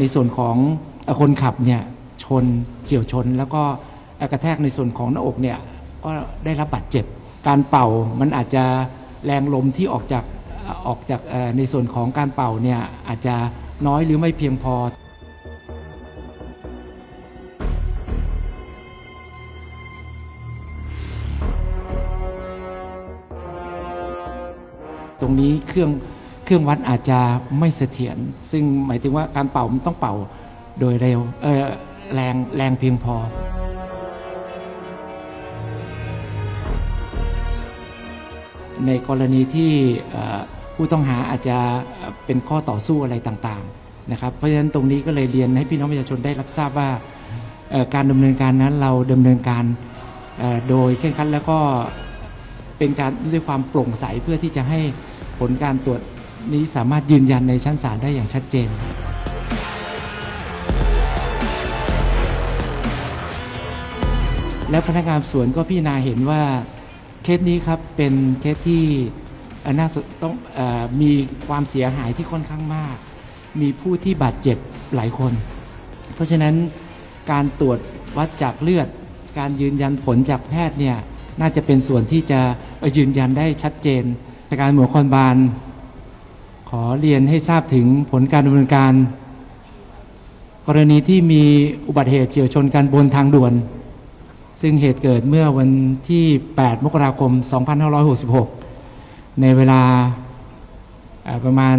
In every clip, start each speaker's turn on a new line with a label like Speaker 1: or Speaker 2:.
Speaker 1: ในส่วนของคนขับเนี่ยชนเฉียวชน แล้วก็กระแทกในส่วนของหน้าอกเนี่ยก็ได้รับบาดเจ็บ การเป่ามันอาจจะแรงลมที่ออกจากออกจากในส่วนของการเป่าเนี่ยอาจจะน้อยหรือไม่เพียงพอตรงนี้เครื่อง เครื่องวัดอาจจะไม่เสถียรซึ่งหมายถึงว่าการเป่ามันต้องเป่าโดยเร็วเออแรงแรงเพียงพอ ในกรณีที่ผู้ต้องหาอาจจะเป็นข้อต่อสู้อะไรต่างๆนะครับเพราะฉะนั้นตรงนี้ก็เลยเรียนให้พี่น้องประชาชนได้รับทราบว่าการดำเนินการนั้นเราดำเนินการโดยเคร่งครัดแล้วก็เป็นการด้วยความโปร่งใสเพื่อที่จะให้ผลการตรวจ นี้สามารถยืนยันในชั้นศาลได้อย่างชัดเจน แล้วพนักงานสวนก็พิจารณาเห็นว่าเคสนี้ครับเป็นเคสที่อน่าสต้องอมีความเสียหายที่ค่อนข้างมาก มีผู้ที่บาดเจ็บหลายคน เพราะฉะนั้นการตรวจวัดจากเลือด การยืนยันผลจากแพทย์เนี่ยน่าจะเป็นส่วนที่จะยืนยันได้ชัดเจนในการหมวคอนบาล ขอเรียนให้ทราบถึงผลการดำเนินการ กรณีที่มีอุบัติเหตุเฉียวชนกันบนทางด่วน ซึ่งเหตุเกิดเมื่อวันที่ 8 มกราคม 2566 ในเวลาประมาณ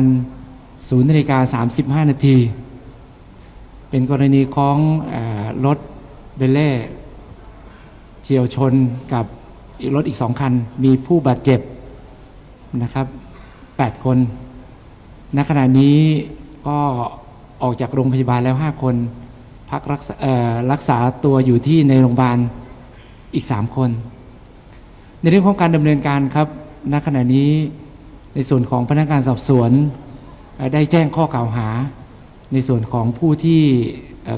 Speaker 1: 0นาฬิกา35 นาที เป็นกรณีของอรถเบลเล่เฉียวชนกับรถอีกสองคัน มีผู้บาดเจ็บนะครับ 8 คน ณขณะนี้ก็ออกจากโรงพยาบาลแล้ว 5 คน พักรักษารักษาตัวอยู่ที่ในโรงพยาบาลอีก 3 คน ในเรื่องของการดำเนินการครับณขณะนี้ในส่วนของพนักงานสอบสวน ได้แจ้งข้อกล่าวหา ในส่วนของผู้ที่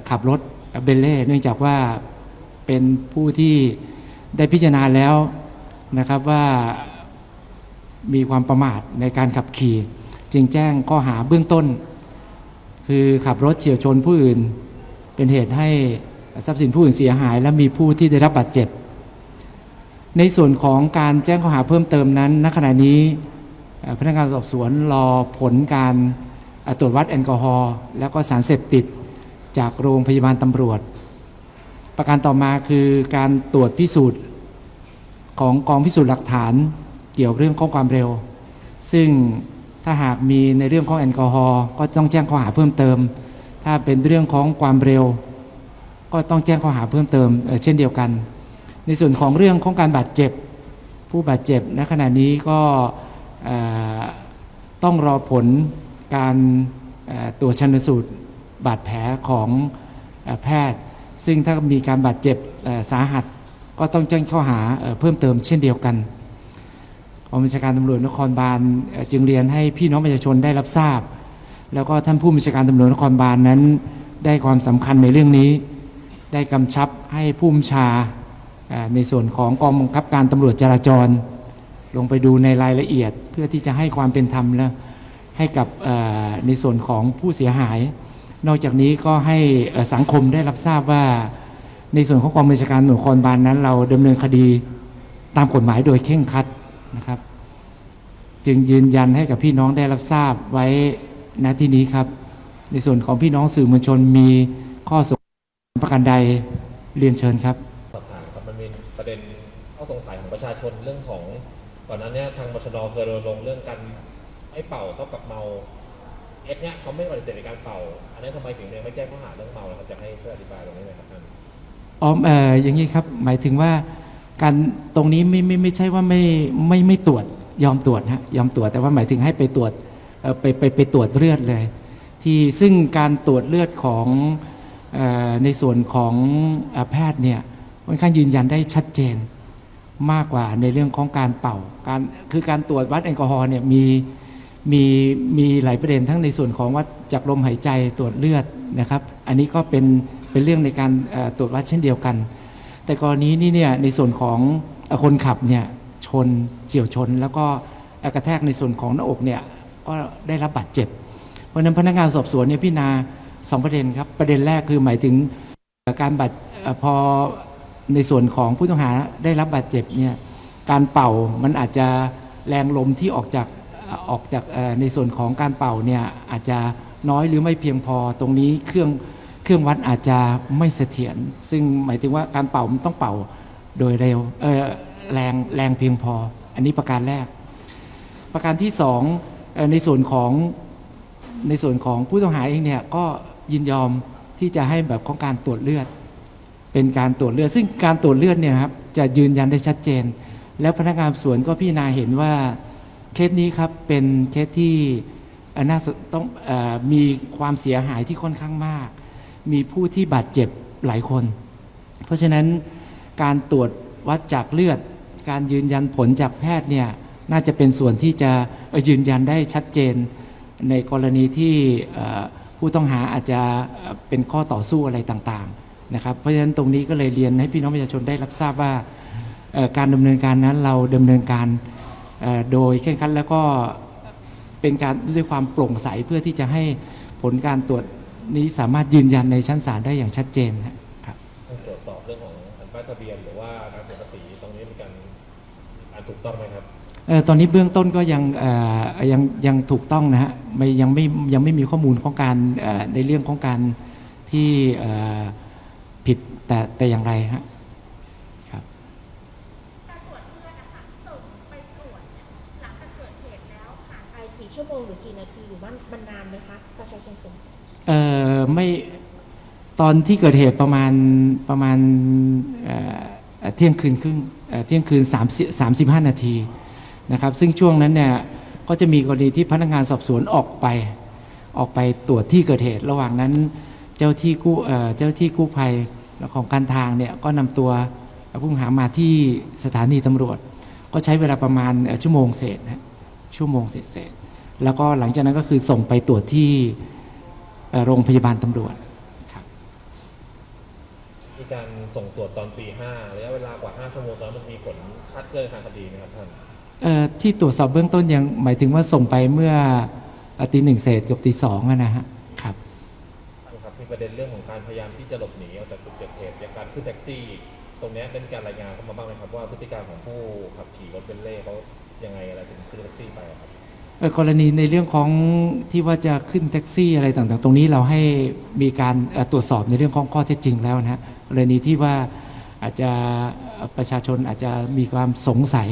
Speaker 1: ขับรถเบลเล่เนื่องจากว่าเป็นผู้ที่ได้พิจารณาแล้วนะครับว่ามีความประมาทในการขับขี่ จึงแจ้งข้อหาเบื้องต้น คือขับรถเฉียวชนผู้อื่น เป็นเหตุให้ทรัพย์สินผู้อื่นเสียหาย และมีผู้ที่ได้รับบาดเจ็บ ในส่วนของการแจ้งข้อหาเพิ่มเติมนั้นณขณะนี้พนักงานสอบสวนรอผลการตรวจวัดแอลกอฮอล์แล้วก็สารเสพติดจากโรงพยาบาลตำรวจ ประการต่อมาคือการตรวจพิสูจน์ของกองพิสูจน์หลักฐานเกี่ยวเรื่องข้อความเร็ว ซึ่ง ถ้าหากมีในเรื่องของแอลกอฮอล์ก็ต้องแจ้งข้อหาเพิ่มเติม ถ้าเป็นเรื่องของความเร็ว ก็ต้องแจ้งข้อหาเพิ่มเติมเเช่นเดียวกัน ในส่วนของเรื่องของการบาดเจ็บ ผู้บาดเจ็บณขณะนี้ก็ต้องรอผลการตรวจชันสูตรบาดแผลของอแพทย์ ซึ่งถ้ามีการบาดเจ็บสาหัส ก็ต้องแจ้งข้อหาเอเพิ่มเติมเช่นเดียวกัน องบัญชาการตำรวจนครบาลจึงเรียนให้พี่น้องประชาชนได้รับทราบ แล้วก็ท่านผู้บัญชาการตำรวจนครบาลนั้น ได้ความสำคัญในเรื่องนี้ ได้กำชับให้ผู้บัญชาในส่วนของกองบังคับการตำรวจจราจร ลงไปดูในรายละเอียด เพื่อที่จะให้ความเป็นธรรมและให้กับในส่วนของผู้เสียหาย นอกจากนี้ก็ให้สังคมได้รับทราบว่า ในส่วนของกองบัญชาการหน่วยนครบาลนั้น เราดำเนินคดีตามกฎหมายโดยเคร่งครัด นะครับ จึงยืนยันให้กับพี่น้องได้รับทราบไว้ณที่นี้ครับ ในส่วนของพี่น้องสื่อมวลชนมีข้อสงสัยประการใดเรียนเชิญครับ
Speaker 2: สอบถามครับมันมีประเด็นข้อสงสัยของประชาชนเรื่องของก่อนหน้าเนี้ทางบชนเคยรณรงค์เรื่องการให้เป่าเท่ากับเมาเอสเนี่ยเขาไม่ปฏิเสธในการเป่า อันนี้ทำไมถึงยังไม่แจ้งข้อหาเรื่องเมาแล้วครับจะให้ช่วยอธิบายตรงนี้หน่อยครับท่าน
Speaker 1: อ๋อเอ่ออย่างนี้ครับหมายถึงว่า การตรงนี้ไม่ไม่ไม่ใช่ว่าไม่ไม่ไม่ตรวจยอมตรวจฮะยอมตรวจแต่ว่าหมายถึงให้ไปตรวจไปไปไปตรวจเลือดเลย ที่ซึ่งการตรวจเลือดของออในส่วนของอแพทย์เนี่ยค่อนข้างยืนยันได้ชัดเจนมากกว่าในเรื่องของการเป่าการคือการตรวจวัดแอลกอฮอล์เนี่ยมีมีมีหลายประเด็นทั้งในส่วนของวัดจากลมหายใจตรวจเลือดนะครับ อันนี้ก็เป็นเป็นเรื่องในการตรวจวัดเช่นเดียวกัน แต่กรณีนี้เนี่ยในส่วนของคนขับเนี่ยชนเฉียวชน แล้วก็เอ่อกระแทกในส่วนของหน้าอกเนี่ยก็ได้รับบาดเจ็บ เพราะนั้นพนักงานสอบสวนเนี่ยพิจารณาสองประเด็นครับ ประเด็นแรกคือหมายถึงการบาดพอในส่วนของผู้ต้องหาได้รับบาดเจ็บเนี่ยการเป่ามันอาจจะแรงลมที่ออกจากออกจากในส่วนของการเป่าเนี่ยอาจจะน้อยหรือไม่เพียงพอตรงนี้เครื่อง เครื่องวัดอาจจะไม่เสถียรซึ่งหมายถึงว่าการเป่ามันต้องเป่าโดยเร็วเออแรงแรงเพียงพอ อันนี้ประการแรก ประการที่สองในส่วนของในส่วนของผู้ต้องหาเองเนี่ยก็ยินยอมที่จะให้แบบของการตรวจเลือด เป็นการตรวจเลือด ซึ่งการตรวจเลือดเนี่ยครับจะยืนยันได้ชัดเจน แล้วพนักงานสอบสวนก็พิจารณาเห็นว่าเคสนี้ครับเป็นเคสที่น่าต้องอมีความเสียหายที่ค่อนข้างมาก มีผู้ที่บาดเจ็บหลายคน เพราะฉะนั้นการตรวจวัดจากเลือด การยืนยันผลจากแพทย์เนี่ยน่าจะเป็นส่วนที่จะยืนยันได้ชัดเจน ในกรณีที่ผู้ต้องหาอาจจะเป็นข้อต่อสู้อะไรต่างๆนะครับเพราะฉะนั้นตรงนี้ก็เลยเรียนให้พี่น้องประชาชนได้รับทราบว่าการดำเนินการนั้นเราดำเนินการโดยเคร่งครัดแล้วก็เป็นการด้วยความโปร่งใสเพื่อที่จะให้ผลการตรวจ นี้สามารถยืนยันในชั้นศาลได้อย่างชัดเจนนะครับ
Speaker 2: ต้องตรวจสอบเรื่องของอันป้ายทะเบียนหรือว่าการเสียภาษีตรงนี้มีการการถูกต้องไหมครับ
Speaker 1: เอ่อตอนนี้เบื้องต้นก็ยังเอ่อยังยังถูกต้องนะฮะไม่ยังไม่ยังไม่มีข้อมูลของการเอ่อในเรื่องของการที่เอ่อผิดแต่แต่อย่างไรฮะครับ
Speaker 3: การตรวจเลือดนะคะส่งไปตรวจเนี่ยหลังจากเกิดเหตุแล้วผ่านไปกี่ชั่วโมงหรือกี่นาทีหรือว่ามันนานไหมคะประชาชนสงสัย
Speaker 1: เออไม่ตอนที่เกิดเหตุประมาณประมาณเเที่ยงคืนครึ่งเเที่ยงคืน3 35 นาทีนะครับ ซึ่งช่วงนั้นเนี่ยก็จะมีกรณีที่พนักงานสอบสวนออกไป ออกไปตรวจที่เกิดเหตุ ระหว่างนั้นเจ้าที่กู้เจ้าที่กู้ภัยของการทางเนี่ยก็นำตัวผู้ต้องหามาที่สถานีตำรวจ ก็ใช้เวลาประมาณชั่วโมงเศษนะชั่วโมงเศษเศษแล้วก็หลังจากนั้นก็คือส่งไปตรวจที่ โรงพยาบาลตำรวจครับ
Speaker 2: มีการส่งตรวจตอนตีห้าระยะเวลากว่า 5 ชั่วโมงตอนนั้นมันมีผลคาดเคลื่อนทางคดีไหมครับท่าน
Speaker 1: เอ่อที่ตรวจสอบเบื้องต้นยังหมายถึงว่าส่งไปเมื่อเอ่อตีหนึ่งเศษเกับตีสองอะนะฮะครับ
Speaker 2: ท่านครับมีประเด็นเรื่องของการพยายามที่จะหลบหนีออกจากจุดเกิดเหตุอย่างการขึ้นแท็กซี่ ตรงเนี้ยได้มีการรายงานเข้ามาบ้างไหมครับว่าพฤติการของผู้ขับขี่รถเบนซ์เล่เขายังไงอะไรถึงขึ้นแท็กซี่ไปอะครับ
Speaker 1: เอ่อ กรณีในเรื่องของที่ว่าจะขึ้นแท็กซี่อะไรต่างๆ ตรงนี้เราให้มีการตรวจสอบในเรื่องของข้อเท็จจริงแล้วนะฮะกรณีที่ว่าอาจจะประชาชนอาจจะมีความสงสัย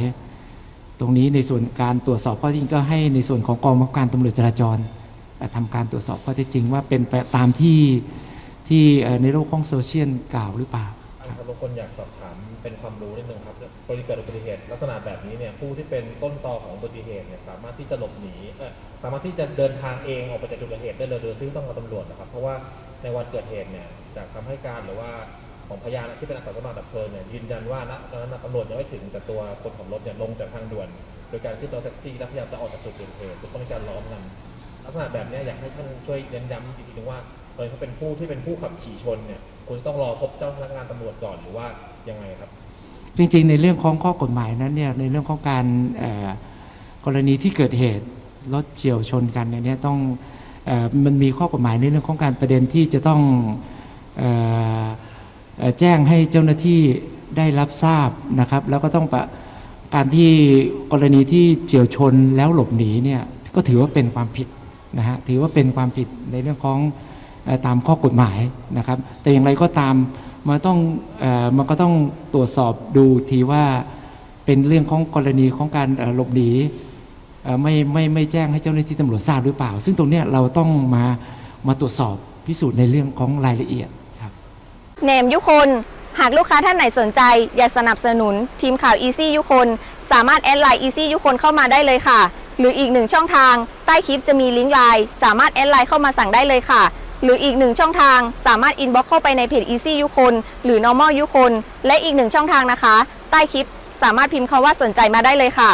Speaker 1: ตรงนี้ในส่วนการตรวจสอบข้อเท็จจริงก็ให้ในส่วนของกองบังคับการตำรวจจราจรเอ่อทำการตรวจสอบข้อเท็จจริงว่าเป็นไปตามที่ที่ในโลกของโซเชียลกล่าวหรือเปล่า
Speaker 2: ครับรบกวนอยากสอบถามเป็นความรู้นิดนึงครับกรณีเกิดอุบัติเหตุลักษณะแบบนี้เนี่ยผู้ที่เป็นต้นตอของอุบัติเหตุเนี่ยสามารถที่จะหลบหนีเอ่อสามารถที่จะเดินทางเองออกไปจากจุดเกิดเหตุได้เลยโดยที่ไม่ต้องรอตำรวจนะครับเพราะว่าในวันเกิดเหตุเนี่ยจากคำให้การหรือว่าของพยานที่เป็นอาสาสมัครดับเพลิงเนี่ยยืนยันว่าณตอนนั้นนะตำรวจยังไม่ถึงแต่ตัวคนขับรถเนี่ยลงจากทางด่วน โดยการขึ้นรถแท็กซี่แล้วพยายามจะออกจากจุดเกิดเหตุถูกต้องมีการล้อมกันลักษณะแบบเนี้ยอยากให้ท่านช่วยเน้นย้ำอีกทีนึงว่า โดยเขาเป็นผู้ที่เป็นผู้ขับขี่ชนเนี่ยคุณจะต้องรอพบเจ้าพนักงานตำรวจก่อนหรือว่ายังไงครับ
Speaker 1: จริงๆ ในเรื่องของข้อกฎหมายนั้นเนี่ยในเรื่องของการกรณีที่เกิดเหตุรถเฉียวชนกันเนี่ยเนี่ยต้องออมันมีข้อกฎหมายในเรื่องของการประเด็นที่จะต้องออแจ้งให้เจ้าหน้าที่ได้รับทราบนะครับ แล้วก็ต้องการที่กรณีที่เฉียวชนแล้วหลบหนีเนี่ยก็ถือว่าเป็นความผิดนะฮะถือว่าเป็นความผิดในเรื่องของ ตามข้อกฎหมายนะครับ แต่อย่างไรก็ตามมันต้องอมันก็ต้องตรวจสอบดูทีว่าเป็นเรื่องของกรณีของการหลบหนีไม่ไม่ไม่แจ้งให้เจ้าหน้าที่ตำรวจทราบหรือเปล่า ซึ่งตรงนี้เราต้องมามาตรวจสอบพิสูจน์ในเรื่องของรายละเอียดครับ
Speaker 4: เนมยุคนหากลูกค้าท่านไหนสนใจ อยากสนับสนุน ทีมข่าว Easy ยุคนสามารถแอดไลน์ Easy ยุคนเข้ามาได้เลยค่ะ หรืออีกหนึ่งช่องทาง ใต้คลิปจะมีลิงก์ไลน์สามารถแอดไลน์เข้ามาสั่งได้เลยค่ะ หรืออีกหนึ่งช่องทางสามารถอินบ็อกเข้าไปในเพจ Easy ยุคนหรือ normal ยุคนและอีกหนึ่งช่องทางนะคะ ใต้คลิปสามารถพิมพ์คำว่าสนใจมาได้เลยค่ะ